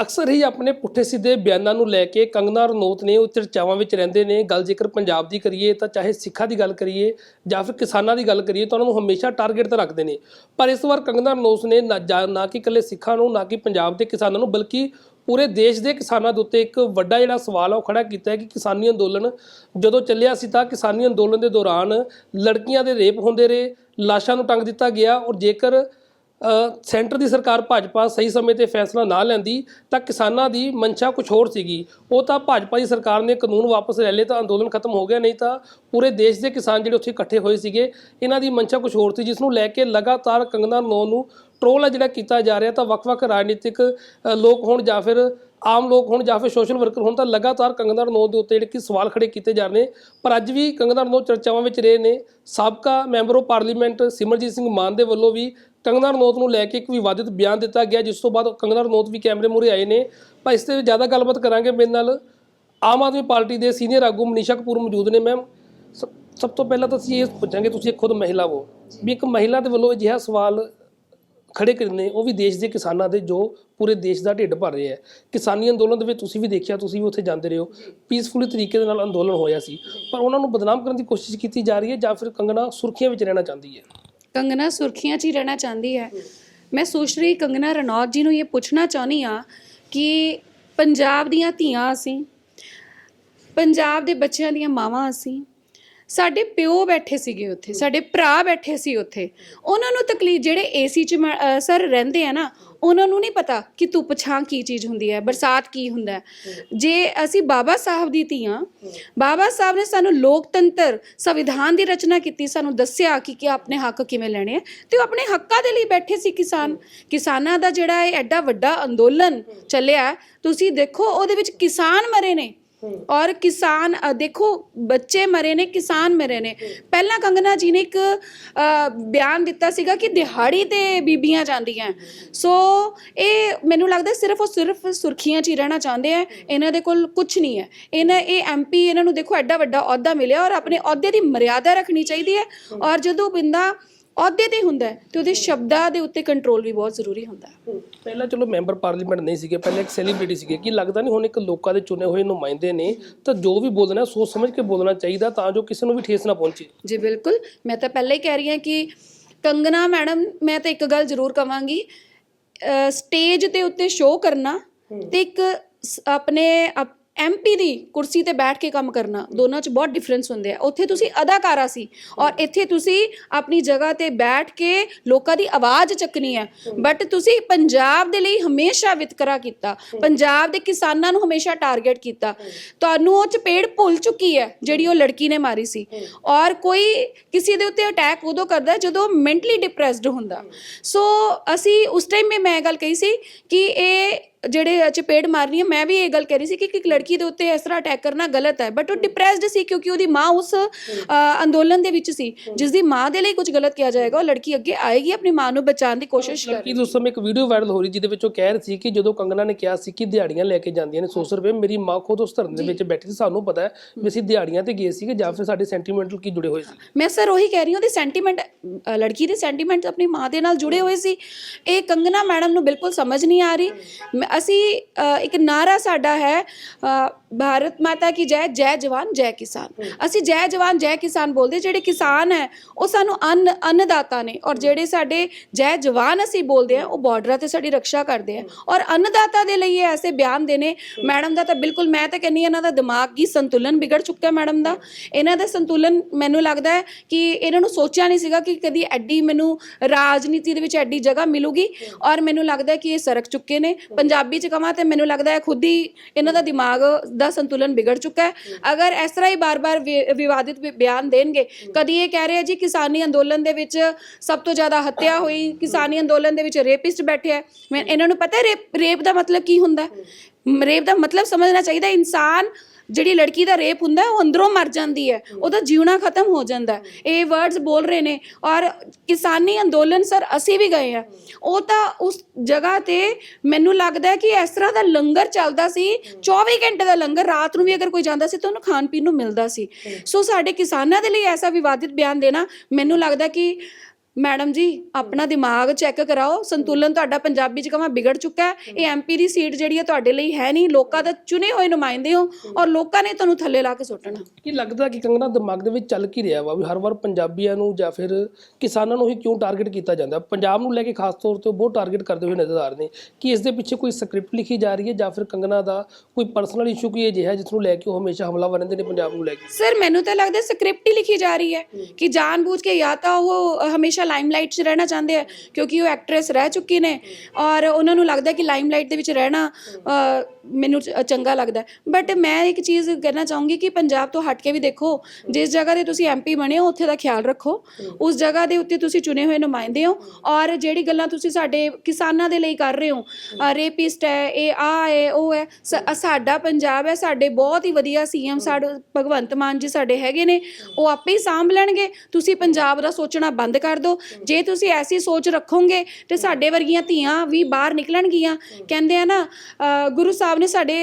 ਅਕਸਰ ਹੀ ਆਪਣੇ ਪੁੱਠੇ ਸਿੱਧੇ ਬਿਆਨਾਂ ਨੂੰ ਲੈ ਕੇ ਕੰਗਨਾ ਰਣੌਤ ਨੇ ਉਹ ਚਰਚਾਵਾਂ ਵਿੱਚ ਰਹਿੰਦੇ ਨੇ। ਗੱਲ ਜੇਕਰ ਪੰਜਾਬ ਦੀ ਕਰੀਏ ਤਾਂ ਚਾਹੇ ਸਿੱਖਾਂ ਦੀ ਗੱਲ ਕਰੀਏ ਜਾਂ ਫਿਰ ਕਿਸਾਨਾਂ ਦੀ ਗੱਲ ਕਰੀਏ ਤਾਂ ਉਹਨਾਂ ਨੂੰ ਹਮੇਸ਼ਾ ਟਾਰਗੇਟ ਤੇ ਰੱਖਦੇ ਨੇ। ਪਰ ਇਸ ਵਾਰ ਕੰਗਨਾ ਰਣੌਤ ਨੇ ਨਾ ਜਾ- ਨਾ ਕਿ ਇਕੱਲੇ ਸਿੱਖਾਂ ਨੂੰ, ਨਾ ਕਿ ਪੰਜਾਬ ਦੇ ਕਿਸਾਨਾਂ ਨੂੰ, ਬਲਕਿ ਪੂਰੇ ਦੇਸ਼ ਦੇ ਕਿਸਾਨਾਂ ਦੇ ਉੱਤੇ ਇੱਕ ਵੱਡਾ ਜਿਹੜਾ ਸਵਾਲ ਆ ਉਹ ਖੜਾ ਕੀਤਾ ਹੈ ਕਿ ਕਿਸਾਨੀ ਅੰਦੋਲਨ ਜਦੋਂ ਚੱਲਿਆ ਸੀ ਤਾਂ ਕਿਸਾਨੀ ਅੰਦੋਲਨ ਦੇ ਦੌਰਾਨ ਲੜਕੀਆਂ ਦੇ ਰੇਪ ਹੁੰਦੇ ਰਹੇ, ਲਾਸ਼ਾਂ ਨੂੰ ਟੰਗ ਦਿੱਤਾ ਗਿਆ ਔਰ ਜੇਕਰ ਸੈਂਟਰ ਦੀ ਸਰਕਾਰ ਭਾਜਪਾ ਸਹੀ ਸਮੇਂ ਤੇ ਫੈਸਲਾ ਨਾ ਲੈਂਦੀ ਤਾਂ ਕਿਸਾਨਾਂ ਦੀ ਮਨਸ਼ਾ ਕੁਝ ਹੋਰ ਸੀਗੀ। ਉਹ ਤਾਂ ਭਾਜਪਾ ਦੀ ਸਰਕਾਰ ਨੇ ਕਾਨੂੰਨ ਵਾਪਸ ਲੈ ਲਏ ਤਾਂ ਅੰਦੋਲਨ ਖਤਮ ਹੋ ਗਿਆ ਨਹੀਂ ਤਾਂ ਪੂਰੇ ਦੇਸ਼ ਦੇ ਕਿਸਾਨ ਜਿਹੜੇ ਉੱਥੇ ਇਕੱਠੇ ਹੋਏ ਸੀਗੇ, ਇਹਨਾਂ ਦੀ ਮਨਸ਼ਾ ਕੁਝ ਹੋਰ ਸੀ, ਜਿਸ ਨੂੰ ਲੈ ਕੇ ਲਗਾਤਾਰ ਕੰਗਨਾ ਰਣੌਤ ਨੂੰ ਟ੍ਰੋਲ ਜਿਹੜਾ ਕੀਤਾ ਜਾ ਰਿਹਾ ਤਾਂ ਵੱਖ-ਵੱਖ ਰਾਜਨੀਤਿਕ ਲੋਕ ਹੋਣ ਜਾਂ ਫਿਰ ਆਮ ਲੋਕ ਹੋਣ ਜਾਂ ਫਿਰ ਸੋਸ਼ਲ ਵਰਕਰ ਹੋਣ ਤਾਂ ਲਗਾਤਾਰ ਕੰਗਨਾ ਰਣੌਤ ਦੇ ਉੱਤੇ ਜਿਹੜੇ ਕਿ ਸਵਾਲ ਖੜੇ ਕੀਤੇ ਜਾ ਰਹੇ ਨੇ। ਪਰ ਅੱਜ ਵੀ ਕੰਗਨਾ ਰਣੌਤ ਚਰਚਾਵਾਂ ਵਿੱਚ ਰਹੇ ਨੇ। ਸਾਬਕਾ member of parliament Simranjit Singh Mann ਦੇ ਵੱਲੋਂ ਵੀ ਕੰਗਨਾ ਰਣੌਤ ਨੂੰ ਲੈ ਕੇ ਇੱਕ ਵਿਵਾਦਿਤ ਬਿਆਨ ਦਿੱਤਾ ਗਿਆ ਜਿਸ ਤੋਂ ਬਾਅਦ ਕੰਗਨਾ ਰਣੌਤ ਵੀ ਕੈਮਰੇ ਮੂਹਰੇ ਆਏ ਨੇ। ਪਰ ਇਸ ਤੇ ਜ਼ਿਆਦਾ ਗੱਲਬਾਤ ਕਰਾਂਗੇ ਮੇਰੇ ਨਾਲ। ਆਮ ਆਦਮੀ ਪਾਰਟੀ ਦੇ ਸੀਨੀਅਰ ਆਗੂ ਮਨੀਸ਼ਾ ਕਪੂਰ ਮੌਜੂਦ ਨੇ ਮੈਮ। ਸਭ ਤੋਂ ਪਹਿਲਾਂ ਤਾਂ ਅਸੀਂ ਇਹ ਪੁੱਛਾਂਗੇ ਤੁਸੀਂ ਖੁਦ ਮਹਿਲਾ ਹੋ। ਵੀ ਇੱਕ ਮਹਿਲਾ ਦੇ ਵੱਲੋਂ ਅਜਿਹਾ ਸਵਾਲ ਖੜੇ ਕਰਨੇ, ਉਹ ਵੀ ਦੇਸ਼ ਦੇ ਕਿਸਾਨਾਂ ਦੇ ਜੋ ਪੂਰੇ ਦੇਸ਼ ਦਾ ਢਿੱਡ ਭਰ ਰਹੇ ਹੈ। ਕਿਸਾਨੀ ਅੰਦੋਲਨ ਦੇ ਵਿੱਚ ਤੁਸੀਂ ਵੀ ਦੇਖਿਆ, ਤੁਸੀਂ ਵੀ ਉੱਥੇ ਜਾਂਦੇ ਰਹੇ ਹੋ। ਪੀਸਫੁਲੀ ਤਰੀਕੇ ਦੇ ਨਾਲ ਅੰਦੋਲਨ ਹੋਇਆ ਸੀ। ਪਰ ਉਹਨਾਂ ਨੂੰ ਬਦਨਾਮ ਕਰਨ ਦੀ ਕੋਸ਼ਿਸ਼ ਕੀਤੀ ਜਾ ਰਹੀ ਹੈ ਜਾਂ ਫਿਰ ਕੰਗਣਾ ਸੁਰਖੀਆਂ ਵਿੱਚ ਰਹਿਣਾ ਚਾਹੁੰਦੀ ਹੈ? ਕੰਗਨਾ ਸੁਰਖੀਆਂ 'ਚ ਹੀ ਰਹਿਣਾ ਚਾਹੁੰਦੀ ਹੈ। ਮੈਂ ਸੁਸ਼ਰੀ ਕੰਗਣਾ ਰਣੌਤ ਜੀ ਨੂੰ ਇਹ ਪੁੱਛਣਾ ਚਾਹੁੰਦੀ ਆ ਕਿ ਪੰਜਾਬ ਦੀਆਂ ਧੀਆਂ ਅਸੀਂ, ਪੰਜਾਬ ਦੇ ਬੱਚਿਆਂ ਦੀਆਂ ਮਾਵਾਂ ਅਸੀਂ ਸਾਡੇ ਪਿਓ ਬੈਠੇ ਸੀਗੇ ਉੱਥੇ, ਸਾਡੇ ਭਰਾ ਬੈਠੇ ਸੀ ਉੱਥੇ। ਉਹਨਾਂ ਨੂੰ ਤਕਲੀਫ, ਜਿਹੜੇ ਏਸੀ 'ਚ ਮ- ਸਰ ਰਹਿੰਦੇ ਆ ਨਾ, ਉਹਨਾਂ ਨੂੰ ਨਹੀਂ ਪਤਾ ਕਿ ਧੁੱਪ ਛਾਂ ਕੀ ਚੀਜ਼ ਹੁੰਦੀ ਹੈ, ਬਰਸਾਤ ਕੀ ਹੁੰਦਾ ਹੈ। ਜੇ ਅਸੀਂ ਬਾਬਾ ਸਾਹਿਬ ਦੀ ਧੀਆਂ, ਬਾਬਾ ਸਾਹਿਬ ਨੇ ਸਾਨੂੰ ਲੋਕਤੰਤਰ ਸੰਵਿਧਾਨ ਦੀ ਰਚਨਾ ਕੀਤੀ, ਸਾਨੂੰ ਦੱਸਿਆ ਕਿ ਕਿ ਆਪਣੇ ਹੱਕ ਕਿਵੇਂ ਲੈਣੇ ਆ, ਤੇ ਉਹ ਆਪਣੇ ਹੱਕਾਂ ਦੇ ਲਈ ਬੈਠੇ ਸੀ ਕਿਸਾਨ। ਕਿਸਾਨਾਂ ਦਾ ਜਿਹੜਾ ਇਹ ਐਡਾ ਵੱਡਾ ਅੰਦੋਲਨ ਚੱਲਿਆ, ਤੁਸੀਂ ਦੇਖੋ ਉਹਦੇ ਵਿੱਚ ਕਿਸਾਨ ਮਰੇ ਨੇ। ਔਰ ਕਿਸਾਨ ਦੇਖੋ, ਬੱਚੇ ਮਰੇ ਨੇ, ਕਿਸਾਨ ਮਰੇ ਨੇ। ਪਹਿਲਾਂ ਕੰਗਨਾ ਜੀ ਨੇ ਇੱਕ ਬਿਆਨ ਦਿੱਤਾ ਸੀਗਾ ਕਿ ਦਿਹਾੜੀ ਤੇ ਬੀਬੀਆਂ ਜਾਂਦੀਆਂ। ਸੋ, ਇਹ ਮੈਨੂੰ ਲੱਗਦਾ ਸਿਰਫ ਉਹ ਸਿਰਫ ਸੁਰਖੀਆਂ 'ਚ ਹੀ ਰਹਿਣਾ ਚਾਹੁੰਦੇ ਆ। ਇਹਨਾਂ ਦੇ ਕੋਲ ਕੁਝ ਨਹੀਂ ਹੈ। ਇਹਨਾਂ, ਇਹ ਐਮਪੀ ਇਹਨਾਂ ਨੂੰ ਦੇਖੋ, ਐਡਾ ਵੱਡਾ ਅਹੁਦਾ ਮਿਲਿਆ ਔਰ ਆਪਣੇ ਅਹੁਦੇ ਦੀ ਮਰਿਆਦਾ ਰੱਖਣੀ ਚਾਹੀਦੀ ਹੈ। ਔਰ ਜਦੋਂ ਬਿੰਦਾ ਅਹੁਦੇ ਤੇ ਹੁੰਦਾ ਹੈ ਤੇ ਉਹਦੇ ਸ਼ਬਦਾਂ ਦੇ ਉੱਤੇ ਕੰਟਰੋਲ ਵੀ ਬਹੁਤ ਜ਼ਰੂਰੀ ਹੁੰਦਾ ਹੈ। ਪਹਿਲਾਂ ਚਲੋ ਮੈਂਬਰ ਪਾਰਲੀਮੈਂਟ ਨਹੀਂ ਸੀਗੇ ਪਹਿਲਾਂ ਇੱਕ ਸੈਲੀਬ੍ਰਿਟੀ ਸੀਗੇ ਕੀ ਲੱਗਦਾ ਨਹੀਂ ਹੁਣ ਇੱਕ ਲੋਕਾਂ ਦੇ ਚੁਣੇ ਹੋਏ ਨੁਮਾਇੰਦੇ ਨੇ ਤਾਂ ਜੋ ਵੀ ਬੋਲਣਾ ਸੋਚ ਸਮਝ ਕੇ ਬੋਲਣਾ ਚਾਹੀਦਾ ਤਾਂ ਜੋ ਕਿਸੇ ਨੂੰ ਵੀ ਠੇਸ ਨਾ ਪਹੁੰਚੇ। ਜੀ ਬਿਲਕੁਲ। ਮੈਂ ਤਾਂ ਪਹਿਲਾਂ ਹੀ ਕਹਿ ਰਹੀ ਹਾਂ ਕਿ ਕੰਗਨਾ ਮੈਡਮ ਮੈਂ ਤਾਂ ਇੱਕ ਗੱਲ ਜ਼ਰੂਰ ਕਵਾਂਗੀ ਸਟੇਜ ਤੇ ਉੱਤੇ ਸ਼ੋਅ ਕਰਨਾ ਤੇ ਇੱਕ ਸ- ਆਪਣੇ ਐਮਪੀ ਦੀ ਕੁਰਸੀ ਤੇ ਬੈਠ ਕੇ ਕੰਮ ਕਰਨਾ, ਦੋਨਾਂ 'ਚ ਬਹੁਤ ਡਿਫਰੈਂਸ ਹੁੰਦੇ ਆ। ਉੱਥੇ ਤੁਸੀਂ ਅਦਾਕਾਰਾ ਸੀ ਔਰ ਇੱਥੇ ਤੁਸੀਂ ਆਪਣੀ ਜਗ੍ਹਾ ਤੇ ਬੈਠ ਕੇ ਲੋਕਾਂ ਦੀ ਆਵਾਜ਼ ਚੱਕਣੀ ਹੈ ਬਟ ਤੁਸੀਂ ਪੰਜਾਬ ਦੇ ਲਈ ਹਮੇਸ਼ਾ ਵਿਤਕਰਾ ਕੀਤਾ, ਪੰਜਾਬ ਦੇ ਕਿਸਾਨਾਂ ਨੂੰ ਹਮੇਸ਼ਾ ਟਾਰਗੇਟ ਕੀਤਾ। ਤੁਹਾਨੂੰ ਉਹ ਚਪੇੜ ਭੁੱਲ ਚੁੱਕੀ ਹੈ, ਜਿਹੜੀ ਉਹ ਲੜਕੀ ਨੇ ਮਾਰੀ ਸੀ। ਔਰ ਕੋਈ ਕਿਸੇ ਦੇ ਉੱਤੇ ਅਟੈਕ ਉਦੋਂ ਕਰਦਾ ਜਦੋਂ ਮੈਂਟਲੀ ਡਿਪਰੈਸਡ ਹੁੰਦਾ। ਸੋ ਅਸੀਂ ਉਸ ਟਾਈਮ ਵੀ ਮੈਂ ਗੱਲ ਕਹੀ ਸੀ ਕਿ ਇਹ ਜਿਹੜੇ ਚਪੇੜ ਮਾਰਨੀ ਹੈ ਮੈਂ ਵੀ ਇਹ ਗੱਲ ਕਹਿ ਰਹੀ ਸੀ ਕਿ ਇੱਕ ਲੜਕੀ ਦੇ ਉੱਤੇ ਇਸ ਤਰ੍ਹਾਂ ਅਟੈਕ ਕਰਨਾ ਗਲਤ ਹੈ ਬਟ ਉਹ ਡਿਪਰੈਸਡ ਸੀ ਕਿਉਂਕਿ ਉਹਦੀ ਮਾਂ ਉਸ ਅੰਦੋਲਨ ਦੇ ਵਿੱਚ ਸੀ ਜਿਸ ਦੀ ਮਾਂ ਦੇ ਲਈ ਕੁਝ ਗਲਤ ਕਿਹਾ ਜਾਏਗਾ ਉਹ ਲੜਕੀ ਅੱਗੇ ਆਏਗੀ ਆਪਣੀ ਮਾਂ ਨੂੰ ਬਚਾਉਣ ਦੀ ਕੋਸ਼ਿਸ਼ ਕਰ ਕਿ ਉਸ ਸਮੇਂ ਇੱਕ ਵੀਡੀਓ ਵਾਇਰਲ ਹੋ ਰਹੀ ਜਿਹਦੇ ਵਿੱਚ ਉਹ ਕਹਿ ਰਹੀ ਸੀ ਕਿ ਜਦੋਂ ਕੰਗਨਾ ਨੇ ਕਿਹਾ ਸੀ ਕਿ ਦਿਹਾੜੀਆਂ ਲੈ ਕੇ ਜਾਂਦੀਆਂ ਨੇ 100 ਰੁਪਏ ਮੇਰੀ ਮਾਂ ਖੁਦ ਉਸ ਧਰਨ ਦੇ ਵਿੱਚ ਬੈਠੀ ਸੀ ਸਾਨੂੰ ਪਤਾ ਹੈ ਵੀ ਅਸੀਂ ਦਿਹਾੜੀਆਂ ਤੇ ਗਏ ਸੀਗੇ ਜਾਂ ਫਿਰ ਸਾਡੇ ਸੈਂਟੀਮੈਂਟਲ ਕੀ ਜੁੜੇ ਹੋਏ ਸੀ। ਮੈਂ ਸਰ ਉਹੀ ਕਹਿ ਰਹੀ ਹਾਂ ਉਹਦੇ ਸੈਂਟੀਮੈਂਟ ਲੜਕੀ ਦੇ ਸੈਂਟੀਮੈਂਟ ਆਪਣੀ ਮਾਂ ਦੇ ਨਾਲ ਜੁੜੇ ਹੋਏ ਸੀ। ਇਹ ਕੰਗਨਾ ਮੈਡਮ ਨੂੰ ਬਿਲਕੁਲ ਸਮਝ ਨਹੀਂ ਆ ਰਹੀ। ਅਸੀਂ ਇੱਕ ਨਾਰਾ ਸਾਡਾ ਹੈ ਭਾਰਤ ਮਾਤਾ ਕੀ ਜੈ ਜੈ ਜਵਾਨ ਜੈ ਕਿਸਾਨ। ਅਸੀਂ ਜੈ ਜਵਾਨ ਜੈ ਕਿਸਾਨ ਬੋਲਦੇ ਜਿਹੜੇ ਕਿਸਾਨ ਹੈ ਉਹ ਸਾਨੂੰ ਅੰਨ ਅੰਨਦਾਤਾ ਨੇ। ਔਰ ਜਿਹੜੇ ਸਾਡੇ ਜੈ ਜਵਾਨ ਅਸੀਂ ਬੋਲਦੇ ਆ ਉਹ ਬਾਰਡਰਾਂ ਤੇ ਸਾਡੀ ਰੱਖਿਆ ਕਰਦੇ ਆ ਔਰ ਅੰਨਦਾਤਾ ਦੇ ਲਈ ਇਹ ਐਸੇ ਬਿਆਨ ਦੇਣੇ ਮੈਡਮ ਦਾ ਤਾਂ ਬਿਲਕੁਲ ਮੈਂ ਤਾਂ ਕਹਿੰਨੀ ਇਹਨਾਂ ਦਾ ਦਿਮਾਗੀ ਸੰਤੁਲਨ ਵਿਗੜ ਚੁੱਕਾ ਮੈਡਮ ਦਾ। ਇਹਨਾਂ ਦਾ ਸੰਤੁਲਨ ਮੈਨੂੰ ਲੱਗਦਾ ਹੈ ਕਿ ਇਹਨਾਂ ਨੂੰ ਸੋਚਿਆ ਨਹੀਂ ਸੀਗਾ ਕਿ ਕਦੀ ਐਡੀ ਮੈਨੂੰ ਰਾਜਨੀਤੀ ਦੇ ਵਿੱਚ ਐਡੀ ਜਗ੍ਹਾ ਮਿਲੂਗੀ। ਔਰ ਮੈਨੂੰ ਲੱਗਦਾ ਹੈ ਕਿ ਇਹ ਸਰਕ ਚੁੱਕੇ ਨੇ। ਪੰਜਾਬੀ ਚ ਕਹਾਂ ਤੇ ਮੈਨੂੰ ਲੱਗਦਾ ਹੈ ਖੁਦ ਹੀ ਇਹਨਾਂ ਦਾ ਦਿਮਾਗ ਦਾ ਸੰਤੁਲਨ ਵਿਗੜ ਚੁੱਕਾ ਹੈ। ਅਗਰ ਇਸ ਤਰ੍ਹਾਂ ਹੀ ਬਾਰ-ਬਾਰ ਵਿਵਾਦਿਤ ਬਿਆਨ ਦੇਣਗੇ ਕਦੀ ਇਹ ਕਹਿ ਰਹੇ ਆ ਜੀ ਕਿਸਾਨੀ ਅੰਦੋਲਨ ਦੇ ਵਿੱਚ ਸਭ ਤੋਂ ਜ਼ਿਆਦਾ ਹੱਤਿਆ ਹੋਈ ਕਿਸਾਨੀ ਅੰਦੋਲਨ ਦੇ ਵਿੱਚ ਰੇਪਿਸਟ ਬੈਠੇ ਆ। ਇਹਨਾਂ ਨੂੰ ਪਤਾ ਹੈ ਰੇਪ ਦਾ ਮਤਲਬ ਕੀ ਹੁੰਦਾ ਰੇਪ ਦਾ ਮਤਲਬ ਸਮਝਣਾ ਚਾਹੀਦਾ। ਇਨਸਾਨ ਜਿਹੜੀ ਲੜਕੀ ਦਾ ਰੇਪ ਹੁੰਦਾ ਹੈ, ਉਹ ਅੰਦਰੋਂ ਮਰ ਜਾਂਦੀ ਹੈ। ਉਹਦਾ ਜੀਉਣਾ ਖਤਮ ਹੋ ਜਾਂਦਾ ਹੈ। ਇਹ ਵਰਡਸ ਬੋਲ ਰਹੇ ਨੇ ਔਰ ਕਿਸਾਨੀ ਅੰਦੋਲਨ ਸਰ ਅਸੀਂ ਵੀ ਗਏ ਆ ਉਹ ਤਾਂ ਉਸ ਜਗ੍ਹਾ ਤੇ ਮੈਨੂੰ ਲੱਗਦਾ ਹੈ ਕਿ ਇਸ ਤਰ੍ਹਾਂ ਦਾ ਲੰਗਰ ਚੱਲਦਾ ਸੀ 24 ਘੰਟੇ ਦਾ ਲੰਗਰ ਰਾਤ ਨੂੰ ਵੀ ਅਗਰ ਕੋਈ ਜਾਂਦਾ ਸੀ ਤਾਂ ਉਹਨੂੰ ਖਾਣ ਪੀਣ ਨੂੰ ਮਿਲਦਾ ਸੀ। ਸੋ ਸਾਡੇ ਕਿਸਾਨਾਂ ਦੇ ਲਈ ਐਸਾ ਵਿਵਾਦਿਤ ਬਿਆਨ ਦੇਣਾ ਮੈਨੂੰ ਲੱਗਦਾ ਕਿ ਮੈਡਮ ਜੀ ਆਪਣਾ ਦਿਮਾਗ ਚੈੱਕ ਕਰਾਓ। ਸੰਤੁਲਨ ਤੁਹਾਡਾ ਪੰਜਾਬੀ ਚ ਕਹਾਂ ਵਿਗੜ ਚੁੱਕਾ ਹੈ। ਇਹ ਐਮਪੀ ਦੀ ਸੀਟ ਜਿਹੜੀ ਹੈ ਤੁਹਾਡੇ ਲਈ ਹੈ ਨਹੀਂ। ਲੋਕਾਂ ਦਾ ਚੁਣੇ ਹੋਏ ਨੁਮਾਇੰਦੇ ਹੋ ਔਰ ਲੋਕਾਂ ਨੇ ਤੁਹਾਨੂੰ ਥੱਲੇ ਲਾ ਕੇ ਸੁੱਟਣਾ। ਕੀ ਲੱਗਦਾ ਕਿ ਕੰਗਨਾ ਦਿਮਾਗ ਦੇ ਵਿੱਚ ਚੱਲ ਕੀ ਰਿਹਾ ਵਾ ਵੀ ਹਰ ਵਾਰ ਪੰਜਾਬੀਆਂ ਨੂੰ ਜਾਂ ਫਿਰ ਕਿਸਾਨਾਂ ਨੂੰ ਹੀ ਕਿਉਂ ਟਾਰਗੇਟ ਕੀਤਾ ਜਾਂਦਾ? ਪੰਜਾਬ ਨੂੰ ਲੈ ਕੇ ਖਾਸ ਤੌਰ ਤੇ ਉਹ ਬਹੁਤ ਟਾਰਗੇਟ ਕਰਦੇ ਹੋਏ ਨਜ਼ਰ ਆ ਰਹੇ ਨੇ। ਕਿ ਇਸ ਦੇ ਪਿੱਛੇ ਕੋਈ ਸਕ੍ਰਿਪਟ ਲਿਖੀ ਜਾ ਰਹੀ ਹੈ ਜਾਂ ਫਿਰ ਕੰਗਨਾ ਦਾ ਕੋਈ ਪਰਸਨਲ ਇਸ਼ੂ ਕੋਈ ਅਜਿਹਾ ਜਿਸ ਨੂੰ ਲੈ ਕੇ ਉਹ ਹਮੇਸ਼ਾ ਹਮਲਾਵਰ ਰਹਿੰਦੇ ਨੇ ਪੰਜਾਬ ਨੂੰ ਲੈ ਕੇ? ਸਰ ਮੈਨੂੰ ਤਾਂ ਲੱਗਦਾ ਸਕ੍ਰਿਪਟ ਹੀ ਲਿਖੀ ਜਾ ਰਹੀ ਹੈ ਕਿ ਜਾਣਬੁੱਝ ਕੇ ਜਾਂ ਤਾਂ ਉਹ ਹਮੇਸ਼ਾ ਲਾਈਮਲਾਈਟ 'ਚ ਰਹਿਣਾ ਚਾਹੁੰਦੇ ਆ, ਕਿਉਂਕਿ ਉਹ ਐਕਟਰੈਸ ਰਹਿ ਚੁੱਕੀ ਨੇ ਔਰ ਉਹਨਾਂ ਨੂੰ ਲੱਗਦਾ ਕਿ ਲਾਈਮਲਾਈਟ ਦੇ ਵਿੱਚ ਰਹਿਣਾ ਮੈਨੂੰ ਚੰਗਾ ਲੱਗਦਾ। ਬਟ ਮੈਂ ਇੱਕ ਚੀਜ਼ ਕਹਿਣਾ ਚਾਹੂੰਗੀ ਕਿ ਪੰਜਾਬ ਤੋਂ ਹਟ ਕੇ ਵੀ ਦੇਖੋ, ਜਿਸ ਜਗ੍ਹਾ ਤੇ ਤੁਸੀਂ ਐਮਪੀ ਬਣੇ ਹੋ, ਉੱਥੇ ਦਾ ਖਿਆਲ ਰੱਖੋ। ਉਸ ਜਗ੍ਹਾ ਦੇ ਉੱਤੇ ਤੁਸੀਂ ਚੁਣੇ ਹੋਏ ਨੁਮਾਇੰਦੇ ਹੋ ਔਰ ਜਿਹੜੀ ਗੱਲਾਂ ਤੁਸੀਂ ਸਾਡੇ ਕਿਸਾਨਾਂ ਦੇ ਲਈ ਕਰ ਰਹੇ ਹੋ ਰੇਪਿਸਟ ਹੈ, ਇਹ ਆ ਹੈ, ਉਹ ਹੈ ਸਾਡਾ ਪੰਜਾਬ ਹੈ, ਸਾਡੇ ਬਹੁਤ ਹੀ ਵਧੀਆ ਸੀਐਮ ਸਾਡੇ, ਭਗਵੰਤ ਮਾਨ ਜੀ ਸਾਡੇ ਹੈਗੇ ਨੇ, ਉਹ ਆਪੇ ਹੀ ਸਾਂਭ ਲੈਣਗੇ। ਤੁਸੀਂ ਪੰਜਾਬ ਦਾ ਸੋਚਣਾ ਬੰਦ ਕਰ ਦਿਓ। ਜੇ ਤੁਸੀਂ ਐਸੀ ਸੋਚ ਰੱਖੋਗੇ ਤੇ ਸਾਡੇ ਵਰਗੀਆਂ ਧੀਆਂ ਵੀ ਬਾਹਰ ਨਿਕਲਣਗੀਆਂ। ਕਹਿੰਦੇ ਆ ਨਾ ਗੁਰੂ ਸਾਹਿਬ ਨੇ ਸਾਡੇ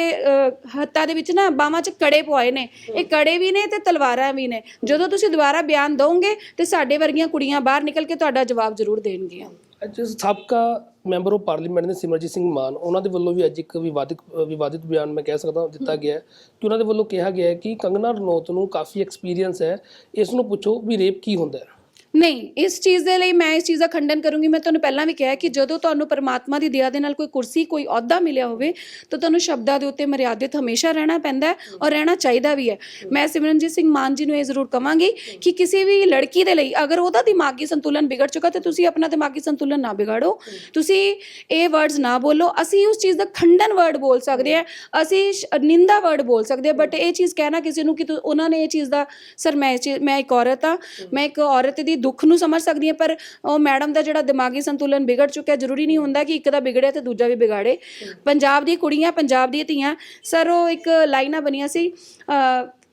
ਹੱਥਾਂ ਦੇ ਵਿੱਚ ਨਾ ਬਾਹਾਂ 'ਚ ਕੜੇ ਪਵਾਏ ਨੇ। ਇਹ ਕੜੇ ਵੀ ਨੇ ਤੇ ਤਲਵਾਰਾਂ ਵੀ ਨੇ। ਜਦੋਂ ਤੁਸੀਂ ਦੁਬਾਰਾ ਬਿਆਨ ਦਿਓਗੇ ਤੇ ਸਾਡੇ ਵਰਗੀਆਂ ਕੁੜੀਆਂ ਬਾਹਰ ਨਿਕਲ ਕੇ ਤੁਹਾਡਾ ਜਵਾਬ ਜ਼ਰੂਰ ਦੇਣਗੀਆਂ। ਅੱਜ ਸਾਬਕਾ ਮੈਂਬਰ ਆਫ ਪਾਰਲੀਮੈਂਟ ਨੇ ਸਿਮਰਜੀਤ ਸਿੰਘ ਮਾਨ ਉਹਨਾਂ ਦੇ ਵੱਲੋਂ ਵੀ ਅੱਜ ਇੱਕ ਵਿਵਾਦਿਤ ਵਿਵਾਦਿਤ ਬਿਆਨ ਮੈਂ ਕਹਿ ਸਕਦਾ ਦਿੱਤਾ ਗਿਆ ਹੈ ਕਿ ਉਹਨਾਂ ਦੇ ਵੱਲੋਂ ਕਿਹਾ ਗਿਆ ਹੈ ਕਿ ਕੰਗਨਾ ਰਣੌਤ ਨੂੰ ਕਾਫੀ ਐਕਸਪੀਰੀਅੰਸ ਹੈ। ਇਸ ਨੂੰ ਪੁੱਛੋ ਵੀ ਰੇਪ ਕੀ ਹੁੰਦਾ ਹੈ। ਨਹੀਂ ਇਸ ਚੀਜ਼ ਦੇ ਲਈ ਮੈਂ ਇਸ ਚੀਜ਼ ਦਾ ਖੰਡਨ ਕਰੂੰਗੀ। ਮੈਂ ਤੁਹਾਨੂੰ ਪਹਿਲਾਂ ਵੀ ਕਿਹਾ ਕਿ ਜਦੋਂ ਤੁਹਾਨੂੰ ਪਰਮਾਤਮਾ ਦੀ ਦਇਆ ਦੇ ਨਾਲ ਕੋਈ ਕੁਰਸੀ ਕੋਈ ਅਹੁਦਾ ਮਿਲਿਆ ਹੋਵੇ ਤਾਂ ਤੁਹਾਨੂੰ ਸ਼ਬਦਾਂ ਦੇ ਉੱਤੇ ਮਰਿਆਦਿਤ ਹਮੇਸ਼ਾ ਰਹਿਣਾ ਪੈਂਦਾ ਹੈ ਔਰ ਰਹਿਣਾ ਚਾਹੀਦਾ ਵੀ ਹੈ। ਮੈਂ ਸਿਮਰਨਜੀਤ ਸਿੰਘ ਮਾਨ ਜੀ ਨੂੰ ਇਹ ਜ਼ਰੂਰ ਕਵਾਂਗੀ ਕਿ ਕਿਸੇ ਵੀ ਲੜਕੀ ਦੇ ਲਈ ਅਗਰ ਉਹਦਾ ਦਿਮਾਗੀ ਸੰਤੁਲਨ ਵਿਗੜ ਚੁੱਕਾ ਤਾਂ ਤੁਸੀਂ ਆਪਣਾ ਦਿਮਾਗੀ ਸੰਤੁਲਨ ਨਾ ਵਿਗਾੜੋ। ਤੁਸੀਂ ਇਹ ਵਰਡਸ ਨਾ ਬੋਲੋ। ਅਸੀਂ ਉਸ ਚੀਜ਼ ਦਾ ਖੰਡਨ ਵਰਡ ਬੋਲ ਸਕਦੇ ਹਾਂ। ਅਸੀਂ ਨਿੰਦਾ ਵਰਡ ਬੋਲ ਸਕਦੇ ਹਾਂ। ਬਟ ਇਹ ਚੀਜ਼ ਕਹਿਣਾ ਕਿਸੇ ਨੂੰ ਕਿ ਉਹਨਾਂ ਨੇ ਇਹ ਚੀਜ਼ ਦਾ ਸਰ ਮੈਂ ਮੈਂ ਇੱਕ ਔਰਤ ਆ ਮੈਂ ਇੱਕ ਔਰਤ ਦੀ ਦੁੱਖ ਨੂੰ ਸਮਝ ਸਕਦੀ ਹਾਂ ਪਰ ਉਹ ਮੈਡਮ ਦਾ ਜਿਹੜਾ ਦਿਮਾਗੀ ਸੰਤੁਲਨ ਵਿਗੜ ਚੁੱਕਿਆ ਜ਼ਰੂਰੀ ਨਹੀਂ ਹੁੰਦਾ ਕਿ ਇੱਕ ਦਾ ਵਿਗੜਿਆ ਤੇ ਦੂਜਾ ਵੀ ਵਿਗਾੜੇ। ਪੰਜਾਬ ਦੀ ਕੁੜੀਆਂ ਪੰਜਾਬ ਦੀਆਂ ਧੀਆਂ ਸਰ ਉਹ ਇੱਕ ਲਾਈਨਾਂ ਬਣੀਆਂ ਸੀ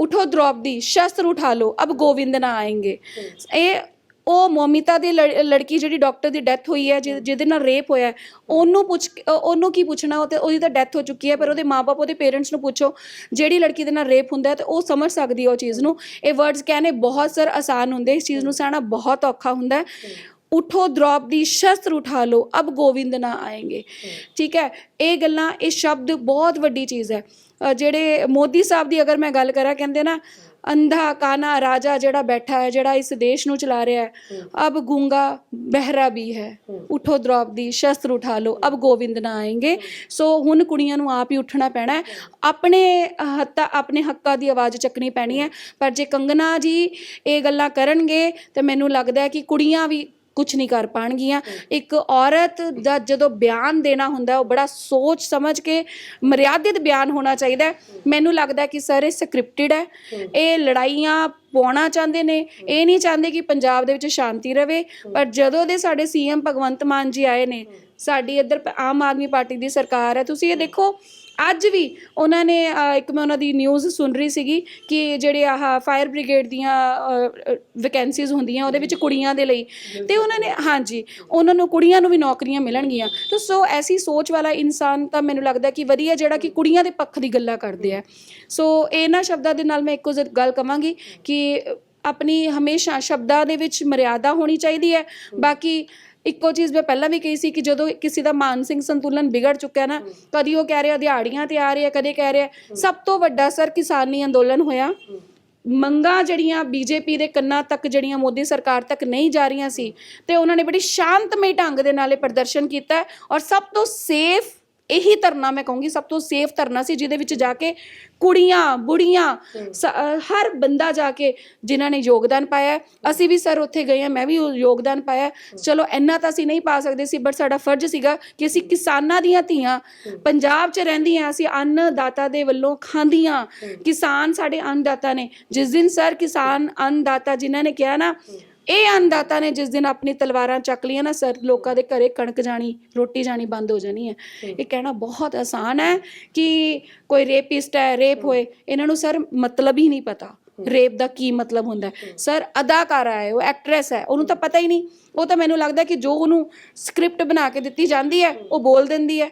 ਉਠੋ ਦ੍ਰੋਪਦੀ ਸ਼ਸਤਰ ਉਠਾ ਲਓ ਅਬ ਗੋਵਿੰਦ ਨਾ ਆਏਂਗੇ। ਇਹ ਉਹ ਮੋਮਿਤਾ ਦੀ ਲੜ- ਲੜਕੀ ਜਿਹੜੀ ਡਾਕਟਰ ਦੀ ਡੈਥ ਹੋਈ ਹੈ ਜਿਹ- ਜਿਹਦੇ ਨਾਲ ਰੇਪ ਹੋਇਆ ਹੈ, ਉਹਨੂੰ ਪੁੱਛ ਕੇ- ਉਹਨੂੰ ਕੀ ਪੁੱਛਣਾ ਉਹ ਤੇ ਉਹਦੀ ਤਾਂ ਡੈਥ ਹੋ ਚੁੱਕੀ ਹੈ ਪਰ ਉਹਦੇ ਮਾਪੇ ਉਹਦੇ ਪੇਰੈਂਟਸ ਨੂੰ ਪੁੱਛੋ ਜਿਹੜੀ ਲੜਕੀ ਦੇ ਨਾਲ ਰੇਪ ਹੁੰਦਾ ਹੈ ਤੇ ਉਹ ਸਮਝ ਸਕਦੀ ਹੈ ਉਹ ਚੀਜ਼ ਨੂੰ। ਇਹ ਵਰਡਸ ਕਹਿਣੇ ਬਹੁਤ ਸਰ ਆਸਾਨ ਹੁੰਦੇ ਇਸ ਚੀਜ਼ ਨੂੰ ਸਹਿਣਾ ਬਹੁਤ ਔਖਾ ਹੁੰਦਾ ਹੈ। ਉਠੋ ਦ੍ਰੋਪਦੀ ਸ਼ਸਤਰ ਉਠਾ ਲਓ ਅਬ ਗੋਵਿੰਦ ਨਾ ਆਏਗੇ। ਠੀਕ ਹੈ ਇਹ ਗੱਲਾਂ ਇਹ ਸ਼ਬਦ ਬਹੁਤ ਵੱਡੀ ਚੀਜ਼ ਹੈ। ਅ, ਜਿਹੜੇ ਮੋਦੀ ਸਾਹਿਬ ਦੀ ਅਗਰ ਮੈਂ ਗੱਲ ਕਰਾਂ ਕਹਿੰਦੇ ਨਾ ਅੰਧਾ ਕਾਨਾ ਰਾਜਾ ਜਿਹੜਾ ਬੈਠਾ ਹੈ ਜਿਹੜਾ ਇਸ ਦੇਸ਼ ਨੂੰ ਚਲਾ ਰਿਹਾ ਹੈ ਅਬ ਗੂੰਗਾ ਬਹਿਰਾ ਵੀ ਹੈ। ਉਠੋ ਦ੍ਰੋਪਦੀ ਸ਼ਸਤਰ ਉਠਾ ਲਓ ਅਬ ਗੋਵਿੰਦ ਨਾ ਆਏਂਗੇ। ਸੋ ਹੁਣ ਕੁੜੀਆਂ ਨੂੰ ਆਪ ਹੀ ਉੱਠਣਾ ਪੈਣਾ ਹੈ। ਆਪਣੇ ਹੱਤਾ ਆਪਣੇ ਹੱਕਾਂ ਦੀ ਆਵਾਜ਼ ਚੱਕਣੀ ਪੈਣੀ ਹੈ। ਪਰ ਜੇ ਕੰਗਨਾ ਜੀ ਇਹ ਗੱਲਾਂ ਕਰਨਗੇ ਤੇ ਮੈਨੂੰ ਲੱਗਦਾ ਹੈ ਕਿ ਕੁੜੀਆਂ ਵੀ ਕੁਝ ਨਹੀਂ ਕਰ ਪਾਣਗੀਆਂ। ਇੱਕ ਔਰਤ ਦਾ ਜਦੋਂ ਬਿਆਨ ਦੇਣਾ ਹੁੰਦਾ ਉਹ ਬੜਾ ਸੋਚ ਸਮਝ ਕੇ ਮਰਿਆਦਿਤ ਬਿਆਨ ਹੋਣਾ ਚਾਹੀਦਾ। ਮੈਨੂੰ ਲੱਗਦਾ ਕਿ ਸਰ ਇਹ ਸਕ੍ਰਿਪਟਡ ਹੈ। ਇਹ ਲੜਾਈਆਂ ਪਾਉਣਾ ਚਾਹੁੰਦੇ ਨੇ। ਇਹ ਨਹੀਂ ਚਾਹੁੰਦੇ ਕਿ ਪੰਜਾਬ ਦੇ ਵਿੱਚ ਸ਼ਾਂਤੀ ਰਵੇ। ਪਰ ਜਦੋਂ ਦੇ ਸਾਡੇ ਸੀਐਮ ਭਗਵੰਤ ਮਾਨ ਜੀ ਆਏ ਨੇ ਸਾਡੀ ਇੱਧਰ ਆਮ ਆਦਮੀ ਪਾਰਟੀ ਦੀ ਸਰਕਾਰ ਹੈ। ਤੁਸੀਂ ਇਹ ਦੇਖੋ ਅੱਜ ਵੀ ਉਹਨਾਂ ਨੇ ਅ, ਇੱਕ ਮੈਂ ਉਹਨਾਂ ਦੀ ਨਿਊਜ਼ ਸੁਣ ਰਹੀ ਸੀਗੀ ਕਿ ਜਿਹੜੇ ਆਹ ਫਾਇਰ ਬ੍ਰਿਗੇਡ ਦੀਆਂ ਵੈਕੈਂਸੀਜ਼ ਹੁੰਦੀਆਂ ਉਹਦੇ ਵਿੱਚ ਕੁੜੀਆਂ ਦੇ ਲਈ। ਤੇ ਉਹਨਾਂ ਨੇ ਹਾਂਜੀ ਉਹਨਾਂ ਨੂੰ ਕੁੜੀਆਂ ਨੂੰ ਵੀ ਨੌਕਰੀਆਂ ਮਿਲਣਗੀਆਂ। ਤਾਂ ਸੋ ਐਸੀ ਸੋਚ ਵਾਲਾ ਇਨਸਾਨ ਤਾਂ ਮੈਨੂੰ ਲੱਗਦਾ ਕਿ ਵਧੀਆ ਜਿਹੜਾ ਕਿ ਕੁੜੀਆਂ ਦੇ ਪੱਖ ਦੀ ਗੱਲਾਂ ਕਰਦੇ ਆ। ਸੋ ਇਹਨਾਂ ਸ਼ਬਦਾਂ ਦੇ ਨਾਲ ਮੈਂ ਇੱਕੋ ਜ਼- ਗੱਲ ਕਵਾਂਗੀ ਕਿ ਆਪਣੀ ਹਮੇਸ਼ਾ ਸ਼ਬਦਾਂ ਦੇ ਵਿੱਚ ਮਰਿਆਦਾ ਹੋਣੀ ਚਾਹੀਦੀ ਹੈ। ਬਾਕੀ ਇੱਕੋ ਚੀਜ਼ ਮੈਂ ਪਹਿਲਾਂ ਵੀ ਕਹੀ ਸੀ ਕਿ ਜਦੋਂ ਕਿਸੇ ਦਾ ਮਾਨਸਿਕ ਸੰਤੁਲਨ ਵਿਗੜ ਚੁੱਕਾ ਨਾ, ਕਦੀ ਉਹ ਕਹਿ ਰਿਹਾ ਦਿਹਾੜੀਆਂ ਤੇ ਆ ਰਿਹਾ, ਕਦੇ ਕਹਿ ਰਿਹਾ। ਸਭ ਤੋਂ ਵੱਡਾ ਸਰ ਕਿਸਾਨੀ ਅੰਦੋਲਨ ਹੋਇਆ। ਮੰਗਾਂ ਜਿਹੜੀਆਂ ਬੀਜੇਪੀ ਦੇ ਕੰਨਾਂ ਤੱਕ, ਜਿਹੜੀਆਂ ਮੋਦੀ ਸਰਕਾਰ ਤੱਕ ਨਹੀਂ ਜਾ ਰਹੀਆਂ ਸੀ, ਤੇ ਉਹਨਾਂ ਨੇ ਬੜੀ ਸ਼ਾਂਤਮਈ ਢੰਗ ਦੇ ਨਾਲ ਇਹ ਪ੍ਰਦਰਸ਼ਨ ਕੀਤਾ ਔਰ ਸਭ ਤੋਂ ਸੇਫ ਇਹੀ ਧਰਨਾ ਮੈਂ ਕਹੂੰਗੀ ਸਭ ਤੋਂ ਸੇਫ ਧਰਨਾ ਸੀ ਜਿਹਦੇ ਵਿੱਚ ਜਾ ਕੇ ਕੁੜੀਆਂ ਬੁੜੀਆਂ ਸ- ਹਰ ਬੰਦਾ ਜਾ ਕੇ ਜਿਨ੍ਹਾਂ ਨੇ ਯੋਗਦਾਨ ਪਾਇਆ ਹੈ। ਅਸੀਂ ਵੀ ਸਰ ਉੱਥੇ ਗਏ ਹਾਂ ਮੈਂ ਵੀ ਉਹ ਯੋਗਦਾਨ ਪਾਇਆ ਹੈ। ਚਲੋ ਇੰਨਾ ਤਾਂ ਅਸੀਂ ਨਹੀਂ ਪਾ ਸਕਦੇ ਸੀ ਬਟ ਸਾਡਾ ਫਰਜ਼ ਸੀਗਾ ਕਿ ਅਸੀਂ ਕਿਸਾਨਾਂ ਦੀਆਂ ਧੀਆਂ ਪੰਜਾਬ 'ਚ ਰਹਿੰਦੀਆਂ ਅਸੀਂ ਅੰਨਦਾਤਾ ਦੇ ਵੱਲੋਂ ਖਾਂਦੀਆਂ। ਕਿਸਾਨ ਸਾਡੇ ਅੰਨਦਾਤਾ ਨੇ। ਜਿਸ ਦਿਨ ਸਰ ਕਿਸਾਨ ਅੰਨਦਾਤਾ ਜਿਨ੍ਹਾਂ ਨੇ ਕਿਹਾ ਨਾ ਇਹ ਅੰਨਦਾਤਾ ਨੇ ਜਿਸ ਦਿਨ ਆਪਣੀ ਤਲਵਾਰਾਂ ਚੱਕ ਲੀਆਂ ਨਾ ਸਰ ਲੋਕਾਂ ਦੇ ਘਰੇ ਕਣਕ ਜਾਣੀ ਰੋਟੀ ਜਾਣੀ ਬੰਦ ਹੋ ਜਾਣੀ ਹੈ। ਇਹ ਕਹਿਣਾ ਬਹੁਤ ਆਸਾਨ ਹੈ ਕਿ ਕੋਈ ਰੇਪਿਸਟ ਹੈ ਰੇਪ ਹੋਏ ਇਹਨਾਂ ਨੂੰ ਸਰ ਮਤਲਬ ਹੀ ਨਹੀਂ ਪਤਾ। ਰੇਪ ਦਾ ਕੀ ਮਤਲਬ ਹੁੰਦਾ ਸਰ ਅਦਾਕਾਰਾ ਹੈ ਉਹ ਐਕਟ੍ਰੈਸ ਹੈ ਉਹਨੂੰ ਤਾਂ ਪਤਾ ਹੀ ਨਹੀਂ। ਉਹ ਤਾਂ ਮੈਨੂੰ ਲੱਗਦਾ ਕਿ ਜੋ ਉਹਨੂੰ ਸਕ੍ਰਿਪਟ ਬਣਾ ਕੇ ਦਿੱਤੀ ਜਾਂਦੀ ਹੈ ਉਹ ਬੋਲ ਦਿੰਦੀ ਹੈ।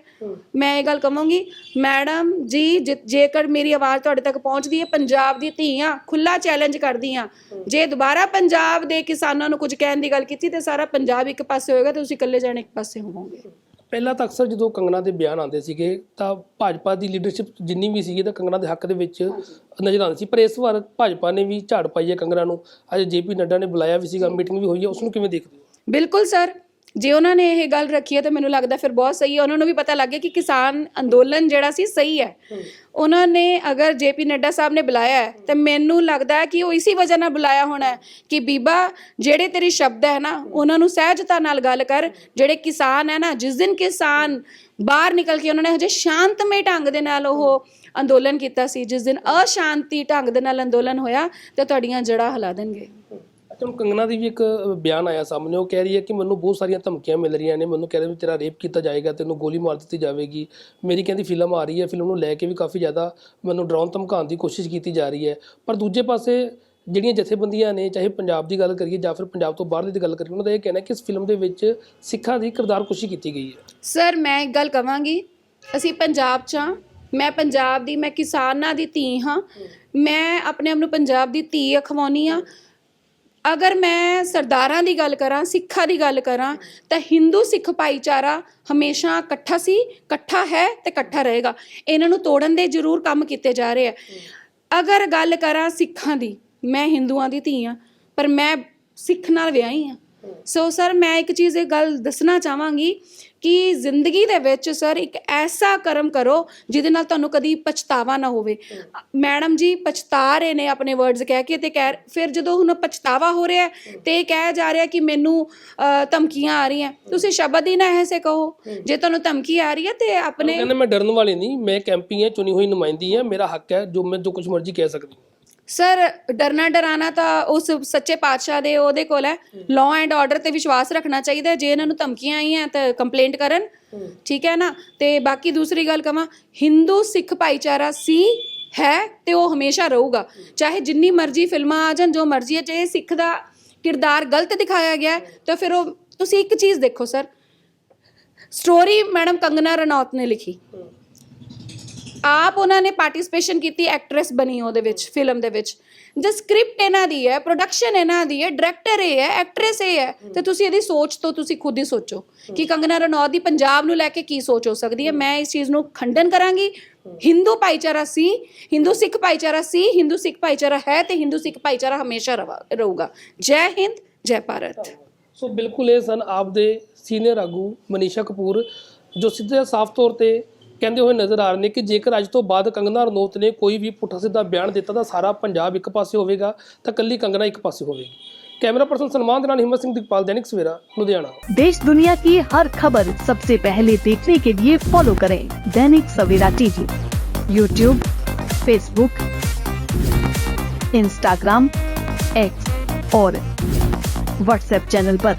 ਮੈਂ ਇਹ ਗੱਲ ਕਹਾਂਗੀ ਮੈਡਮ ਜੀ ਜੇ- ਜੇਕਰ ਮੇਰੀ ਆਵਾਜ਼ ਤੁਹਾਡੇ ਤੱਕ ਪਹੁੰਚਦੀ ਹੈ ਪੰਜਾਬ ਦੀ ਧੀਆਂ ਖੁੱਲਾ ਚੈਲੰਜ ਕਰਦੀਆਂ। ਜੇ ਦੁਬਾਰਾ ਪੰਜਾਬ ਦੇ ਕਿਸਾਨਾਂ ਨੂੰ ਕੁਝ ਕਹਿਣ ਦੀ ਗੱਲ ਕੀਤੀ ਤੇ ਸਾਰਾ ਪੰਜਾਬ ਇੱਕ ਪਾਸੇ ਹੋਏਗਾ ਤੇ ਤੁਸੀਂ ਇਕੱਲੇ ਜਾਣੇ ਇੱਕ ਪਾਸੇ ਹੋਵੋਗੇ। ਪਹਿਲਾਂ ਤਾਂ ਅਕਸਰ ਜਦੋਂ ਕੰਗਣਾ ਦੇ ਬਿਆਨ ਆਉਂਦੇ ਸੀਗੇ ਤਾਂ ਭਾਜਪਾ ਦੀ ਲੀਡਰਸ਼ਿਪ ਜਿੰਨੀ ਵੀ ਸੀਗੀ ਤਾਂ ਕੰਗਣਾ ਦੇ ਹੱਕ ਦੇ ਵਿੱਚ ਨਜ਼ਰ ਆਉਂਦੀ ਸੀ। ਪਰ ਇਸ ਵਾਰ ਭਾਜਪਾ ਨੇ ਵੀ ਝਾੜ ਪਾਈ ਹੈ ਕੰਗਣਾ ਨੂੰ। ਅੱਜ ਜੇਪੀ ਨੱਡਾ ਨੇ ਬੁਲਾਇਆ ਵੀ ਸੀਗਾ ਮੀਟਿੰਗ ਵੀ ਹੋਈ ਹੈ। ਉਸ ਨੂੰ ਕਿਵੇਂ ਦੇਖਦੇ ਹੋ? ਬਿਲਕੁਲ ਸਰ। ਜੇ ਉਹਨਾਂ ਨੇ ਇਹ ਗੱਲ ਰੱਖੀ ਹੈ ਤਾਂ ਮੈਨੂੰ ਲੱਗਦਾ ਫਿਰ ਬਹੁਤ ਸਹੀ ਹੈ। ਉਹਨਾਂ ਨੂੰ ਵੀ ਪਤਾ ਲੱਗ ਗਿਆ ਕਿ ਕਿਸਾਨ ਅੰਦੋਲਨ ਜਿਹੜਾ ਸੀ ਸਹੀ ਹੈ। ਉਹਨਾਂ ਨੇ ਅਗਰ ਜੇਪੀ ਨੱਡਾ ਸਾਹਿਬ ਨੇ ਬੁਲਾਇਆ ਹੈ ਤਾਂ ਮੈਨੂੰ ਲੱਗਦਾ ਹੈ ਕਿ ਉਹ ਇਸੇ ਵਜ੍ਹਾ ਨਾਲ ਬੁਲਾਇਆ ਹੋਣਾ ਹੈ ਕਿ ਬੀਬਾ ਜਿਹੜੇ ਤੇਰੀ ਸ਼ਬਦ ਹੈ ਨਾ ਉਹਨਾਂ ਨੂੰ ਸਹਿਜਤਾ ਨਾਲ ਗੱਲ ਕਰ। ਜਿਹੜੇ ਕਿਸਾਨ ਹੈ ਨਾ ਜਿਸ ਦਿਨ ਕਿਸਾਨ ਬਾਹਰ ਨਿਕਲ ਕੇ ਉਹਨਾਂ ਨੇ ਹਜੇ ਸ਼ਾਂਤਮਈ ਢੰਗ ਦੇ ਨਾਲ ਉਹ ਅੰਦੋਲਨ ਕੀਤਾ ਸੀ ਜਿਸ ਦਿਨ ਅਸ਼ਾਂਤੀ ਢੰਗ ਦੇ ਨਾਲ ਅੰਦੋਲਨ ਹੋਇਆ ਤਾਂ ਤੁਹਾਡੀਆਂ ਜੜ੍ਹਾਂ ਹਿਲਾ ਦੇਣਗੇ। ਅੱਛਾ, ਹੁਣ ਕੰਗਣਾ ਦੀ ਵੀ ਇੱਕ ਬਿਆਨ ਆਇਆ ਸਾਹਮਣੇ, ਉਹ ਕਹਿ ਰਹੀ ਹੈ ਕਿ ਮੈਨੂੰ ਬਹੁਤ ਸਾਰੀਆਂ ਧਮਕੀਆਂ ਮਿਲ ਰਹੀਆਂ ਨੇ, ਮੈਨੂੰ ਕਹਿ ਰਹੇ ਵੀ ਤੇਰਾ ਰੇਪ ਕੀਤਾ ਜਾਏਗਾ, ਤੈਨੂੰ ਗੋਲੀ ਮਾਰ ਦਿੱਤੀ ਜਾਵੇਗੀ। ਮੇਰੀ ਕਹਿੰਦੀ ਫਿਲਮ ਆ ਰਹੀ ਹੈ, ਫਿਲਮ ਨੂੰ ਲੈ ਕੇ ਵੀ ਕਾਫੀ ਜ਼ਿਆਦਾ ਮੈਨੂੰ ਡਰਾਉਣ, ਧਮਕਾਉਣ ਦੀ ਕੋਸ਼ਿਸ਼ ਕੀਤੀ ਜਾ ਰਹੀ ਹੈ। ਪਰ ਦੂਜੇ ਪਾਸੇ ਜਿਹੜੀਆਂ ਜਥੇਬੰਦੀਆਂ ਨੇ, ਚਾਹੇ ਪੰਜਾਬ ਦੀ ਗੱਲ ਕਰੀਏ ਜਾਂ ਫਿਰ ਪੰਜਾਬ ਤੋਂ ਬਾਹਰਲੀ ਦੀ ਗੱਲ ਕਰੀਏ, ਉਹਨਾਂ ਦਾ ਇਹ ਕਹਿਣਾ ਕਿ ਇਸ ਫਿਲਮ ਦੇ ਵਿੱਚ ਸਿੱਖਾਂ ਦੀ ਕਿਰਦਾਰਕੁਸ਼ੀ ਕੀਤੀ ਗਈ ਹੈ। ਸਰ ਮੈਂ ਇੱਕ ਗੱਲ ਕਵਾਂਗੀ, ਅਸੀਂ ਪੰਜਾਬ 'ਚ ਹਾਂ, ਮੈਂ ਪੰਜਾਬ ਦੀ, ਮੈਂ ਕਿਸਾਨਾਂ ਦੀ ਧੀ ਹਾਂ, ਮੈਂ ਆਪਣੇ ਆਪ ਨੂੰ ਪੰਜਾਬ ਦੀ ਧੀ ਅਖਵਾਉਣੀ ਆ ਅਗਰ ਮੈਂ ਸਰਦਾਰਾਂ ਦੀ ਗੱਲ ਕਰਾਂ ਸਿੱਖਾਂ ਦੀ ਗੱਲ ਕਰਾਂ ਤਾਂ ਹਿੰਦੂ ਸਿੱਖ ਭਾਈਚਾਰਾ ਹਮੇਸ਼ਾ ਇਕੱਠਾ ਸੀ ਇਕੱਠਾ ਹੈ ਤੇ ਇਕੱਠਾ ਰਹੇਗਾ। ਇਹਨਾਂ ਨੂੰ ਤੋੜਨ ਦੇ ਜ਼ਰੂਰ ਕੰਮ ਕੀਤੇ ਜਾ ਰਹੇ ਆ। ਅਗਰ ਗੱਲ ਕਰਾਂ ਸਿੱਖਾਂ ਦੀ ਮੈਂ ਹਿੰਦੂਆਂ ਦੀ ਧੀ ਆ ਪਰ ਮੈਂ ਸਿੱਖ ਨਾਲ ਵਿਆਹੀ ਆ। ਸੋ ਸਰ ਮੈਂ ਇੱਕ ਚੀਜ਼ ਇਹ ਗੱਲ ਦੱਸਣਾ ਚਾਹਾਂਗੀ ਕਿ ਜ਼ਿੰਦਗੀ ਦੇ ਵਿੱਚ ਸਰ ਇੱਕ ਐਸਾ ਕਰਮ ਕਰੋ ਜਿਹਦੇ ਨਾਲ ਤੁਹਾਨੂੰ ਕਦੀ ਪਛਤਾਵਾ ਨਾ ਹੋਵੇ। ਮੈਡਮ ਜੀ ਪਛਤਾ ਰਹੇ ਨੇ ਆਪਣੇ ਵਰਡਸ ਕਹਿ ਕੇ ਤੇ ਕਹਿ ਫਿਰ ਜਦੋਂ ਹੁਣ ਪਛਤਾਵਾ ਹੋ ਰਿਹਾ ਤੇ ਇਹ ਕਹਿ ਜਾ ਰਿਹਾ ਕਿ ਮੈਨੂੰ ਧਮਕੀਆਂ ਆ ਰਹੀਆਂ। ਤੁਸੀਂ ਸ਼ਬਦ ਹੀ ਨਾ ਐਸੇ ਕਹੋ। ਜੇ ਤੁਹਾਨੂੰ ਧਮਕੀ ਆ ਰਹੀ ਹੈ ਤੇ ਆਪਣੇ ਕਹਿੰਦੇ ਮੈਂ ਡਰਨ ਵਾਲੀ ਨਹੀਂ, ਮੈਂ ਕੈਂਪੀ ਹਾਂ, ਚੁਣੀ ਹੋਈ ਨੁਮਾਇੰਦੀ ਹਾਂ, ਮੇਰਾ ਹੱਕ ਹੈ ਜੋ ਮੈਂ ਜੋ ਕੁਝ ਮਰਜ਼ੀ ਕਹਿ ਸਕਦੀ ਸਰ ਡਰਨਾ ਡਰਾਣਾ ਤਾਂ ਉਸ ਸੱਚੇ ਪਾਤਸ਼ਾਹ ਦੇ ਉਹਦੇ ਕੋਲ ਹੈ। ਲਾਅ ਐਂਡ ਆਰਡਰ ਤੇ ਵਿਸ਼ਵਾਸ ਰੱਖਣਾ ਚਾਹੀਦਾ ਹੈ। ਜੇ ਇਹਨਾਂ ਨੂੰ ਧਮਕੀਆਂ ਆਈਆਂ ਤਾਂ ਕੰਪਲੇਂਟ ਕਰਨ। ਠੀਕ ਹੈ ਨਾ? ਤੇ ਬਾਕੀ ਦੂਸਰੀ ਗੱਲ ਕਵਾਂ ਹਿੰਦੂ ਸਿੱਖ ਭਾਈਚਾਰਾ ਸੀ ਹੈ ਤੇ ਉਹ ਹਮੇਸ਼ਾ ਰਹੂਗਾ। ਚਾਹੇ ਜਿੰਨੀ ਮਰਜ਼ੀ ਫਿਲਮਾਂ ਆ ਜਾਣ ਜੋ ਮਰਜ਼ੀ ਹੈ ਜੇ ਸਿੱਖ ਦਾ ਕਿਰਦਾਰ ਗਲਤ ਦਿਖਾਇਆ ਗਿਆ ਹੈ, ਤਾਂ ਫਿਰ ਉਹ ਤੁਸੀਂ ਇੱਕ ਚੀਜ਼ ਦੇਖੋ sir. Story madam Kangana Ranaut ਨੇ ਲਿਖੀ। ਆਪ ਉਹਨਾਂ ਨੇ ਪਾਰਟਿਸਿਪੇਸ਼ਨ ਕੀਤੀ ਐਕਟ੍ਰੈਸ ਬਣੀ ਉਹਦੇ ਵਿੱਚ ਫਿਲਮ ਦੇ ਵਿੱਚ। ਜੇ ਸਕ੍ਰਿਪਟ ਇਹਨਾਂ ਦੀ ਹੈ ਪ੍ਰੋਡਕਸ਼ਨ ਇਹਨਾਂ ਦੀ ਹੈ ਡਾਇਰੈਕਟਰ ਇਹ ਹੈ ਐਕਟ੍ਰੈਸ ਇਹ ਹੈ। ਤੇ ਤੁਸੀਂ ਇਹਦੀ ਸੋਚ ਤੋਂ ਤੁਸੀਂ ਖੁਦ ਹੀ ਸੋਚੋ ਕਿ ਕੰਗਨਾ ਰਣੌਤ ਦੀ ਪੰਜਾਬ ਨੂੰ ਲੈ ਕੇ ਕੀ ਸੋਚ ਹੋ ਸਕਦੀ ਹੈ। ਮੈਂ ਇਸ ਚੀਜ਼ ਨੂੰ ਖੰਡਨ ਕਰਾਂਗੀ। ਹਿੰਦੂ ਭਾਈਚਾਰਾ ਸੀ ਹਿੰਦੂ ਸਿੱਖ ਭਾਈਚਾਰਾ ਸੀ ਹਿੰਦੂ ਸਿੱਖ ਭਾਈਚਾਰਾ ਹੈ ਤੇ ਹਿੰਦੂ ਸਿੱਖ ਭਾਈਚਾਰਾ ਹਮੇਸ਼ਾ ਰਹੂਗਾ। ਜੈ ਹਿੰਦ ਜੈ ਭਾਰਤ। ਸੋ ਬਿਲਕੁਲ ਇਹ ਸਨ ਆਪ ਦੇ ਸੀਨੀਅਰ ਆਗੂ ਮਨੀਸ਼ਾ ਕਪੂਰ ਜੋ ਸਿੱਧੇ ਸਾਫ਼ ਤੌਰ ਤੇ ਕਹਿੰਦੇ ਹੋਏ ਨਜ਼ਰ ਆ ਰਹੇ ਨੇ ਕਿ ਜੇਕਰ ਅੱਜ ਤੋਂ ਬਾਅਦ ਕੰਗਨਾ ਰਣੌਤ ਨੇ ਕੋਈ ਵੀ ਪੁੱਠਾ ਸਿੱਧਾ ਬਿਆਨ ਦਿੱਤਾ ਤਾਂ ਸਾਰਾ ਪੰਜਾਬ ਇੱਕ ਪਾਸੇ ਹੋਵੇਗਾ ਤਾਂ ਕੱਲੀ ਕੰਗਨਾ ਇੱਕ ਪਾਸੇ ਹੋਵੇਗੀ ਕੈਮਰਾ ਪਰਸਨ ਸਲਮਾਨ ਦੇ ਨਾਲ ਹਿੰਮਤ ਸਿੰਘ ਦਿਗਪਾਲ ਦੈਨਿਕ ਸਵੇਰਾ ਲੁਧਿਆਣਾ देश दुनिया की हर खबर सबसे पहले देखने के लिए फॉलो करें Dainik Savera TV YouTube Facebook Instagram X और व्हाट्सएप चैनल पर।